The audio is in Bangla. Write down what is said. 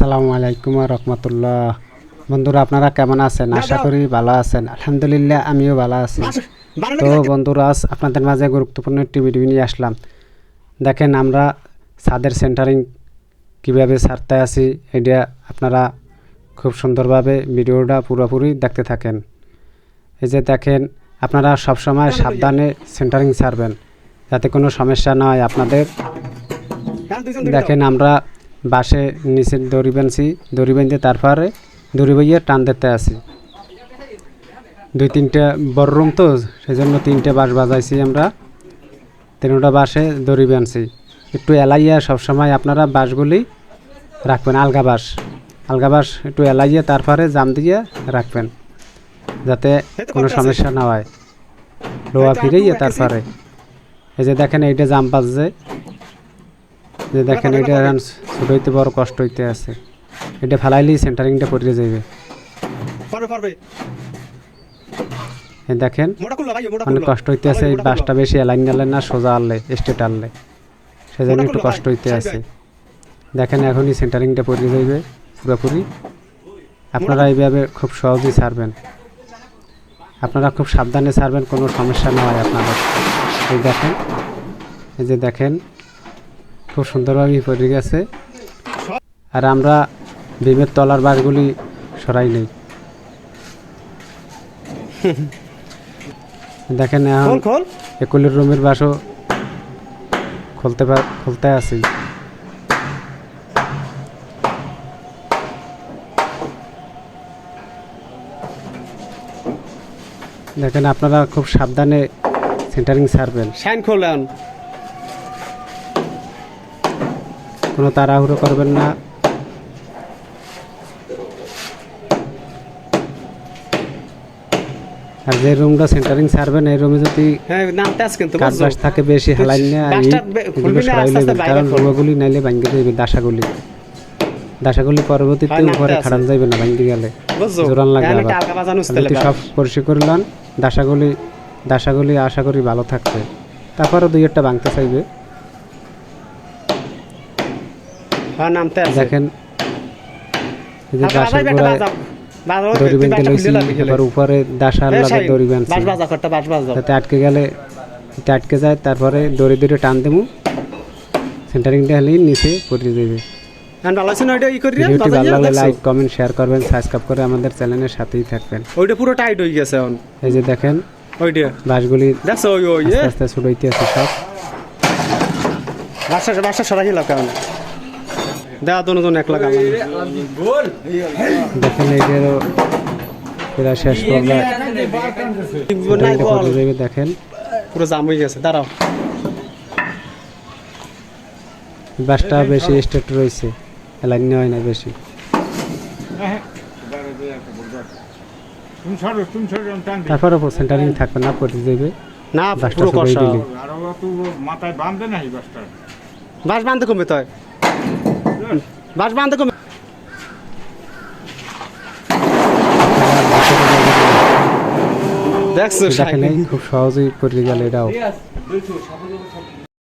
আসসালামু আলাইকুম রহমতুল্লাহ। বন্ধুরা আপনারা কেমন আছেন? আশা করি ভালো আছেন। আলহামদুলিল্লাহ আমিও ভালো আছি। তো বন্ধুরা আজ আপনাদের মাঝে গুরুত্বপূর্ণ একটি ভিডিও নিয়ে আসলাম। দেখেন আমরা ছাদের সেন্টারিং কীভাবে সারতে আছি এটা আপনারা খুব সুন্দরভাবে ভিডিওটা পুরোপুরি দেখতে থাকেন। এই যে দেখেন আপনারা সবসময় সাবধানে সেন্টারিং ছাড়বেন যাতে কোনো সমস্যা না হয় আপনাদের। দেখেন আমরা বাসে নিচে দড়ি বানছি দড়ি বাঁধতে তারপরে দড়ি বইয়ে টান দিতে আছি দুই তিনটা বড় রুম তো সেই জন্য তিনটে বাস বাজাইছি আমরা। তিনটা বাসে দড়ি বানছি একটু এলাইয়া সবসময় আপনারা বাসগুলি রাখবেন আলগা বাস। আলগা বাস একটু এলাইয়া তারপরে জাম দিয়ে রাখবেন যাতে কোনো সমস্যা না হয়। লোয়া ফিরেইয়ে তারপরে। এই যে দেখেন এইটা জাম বাজছে। যে দেখেন এটা এখন ছোট হইতে বড় কষ্ট হইতে আছে। এটা ফেলাইলেই সেন্টারিংটা পড়ে যাইবে। দেখেন অনেক কষ্ট হইতে আছে এই বাসটা বেশি এলাইন আনলে না সোজা আনলে স্টেট আনলে। সেজন্য একটু কষ্ট হইতে আছে। দেখেন এখনই সেন্টারিংটা পড়ে যাইবে পুরোপুরি। আপনারা এইভাবে খুব সহজেই ছাড়বেন। আপনারা খুব সাবধানে ছাড়বেন কোনো সমস্যা না হয় আপনাদের। এই দেখেন এই যে দেখেন খুব সুন্দরভাবে পড়ে গেছে। আর আমরা বিমের তলার বাসগুলি সরাই নেই। দেখেন এখন একুলের রুমের বাসও খুলতে খুলতে আছি। দেখেন আপনারা খুব সাবধানে সেন্টারিং শাইন খোল এখন কোনো তাড়াহুড়ো করবেন না। আর যে রুমটা সেন্টারিং ছাড়বেন এই রুমে যদি হ্যাঁ কাজ থাকে বেশি হেলাই না কারণ। রুমাগুলি নাইলে ভাঙ্গে যাইবে দাসাগুলি। দাসাগুলি পরবর্তীতে হয়, উপরে। খাড়ান যাইবে না ভাঙ্গে গেলে। জোরান লাগে আবার। তুই সব পরিষ্কার করলাম দাসাগুলি দাসাগুলি আশা করি ভালো থাকবে। তারপরে দুই একটা ভাঙতে চাইবে। হ্যাঁ নামতে আছে। দেখেন এই যে আবার দাসের বাজাইবে একটা গোড়ায় দড়ি তুই লইছি খুলে লাবি গেলে এবার উপরে দাসার লাগে দড়ি বাস বাঁধছি বাজা করতে বাস বাজাও যাতে আটকে গেলে এটা আটকে যায় তারপরে দড়ি দড়ি টান দেবো সেন্টারিংটা হলেই নিচে পড়ে যাবে এখন ভালো আছে না ওইটা ই করি রে, ভিডিওটি ভালো লাগলে লাইক কমেন্ট শেয়ার করবেন সাবস্ক্রাইব করে আমাদের চ্যানেলের সাথেই থাকবেন। ওইটা পুরো টাইট হয়ে গেছে এখন। এই যে দেখেন ওইটা। দেখছ ওই ওই আস্তে আছে সব। বাসা বাসা সরাই দোনো জন এক লাখ দেখেন শেষ যাবে দেখেন। পুরো জাম হয়ে গেছে দাঁড়াও। বাসটা বেশি স্টেট রয়েছে লাইন হয় না বেশি। তারপরে সেন্টারিং থাকবে না পড়ে যাবে না বাসটা কষা। দিলি। বাস বাঁধতে কমে তয় বাস বাঁধতে কমে দেখছ খুব সহজেই করে গেল এটাও।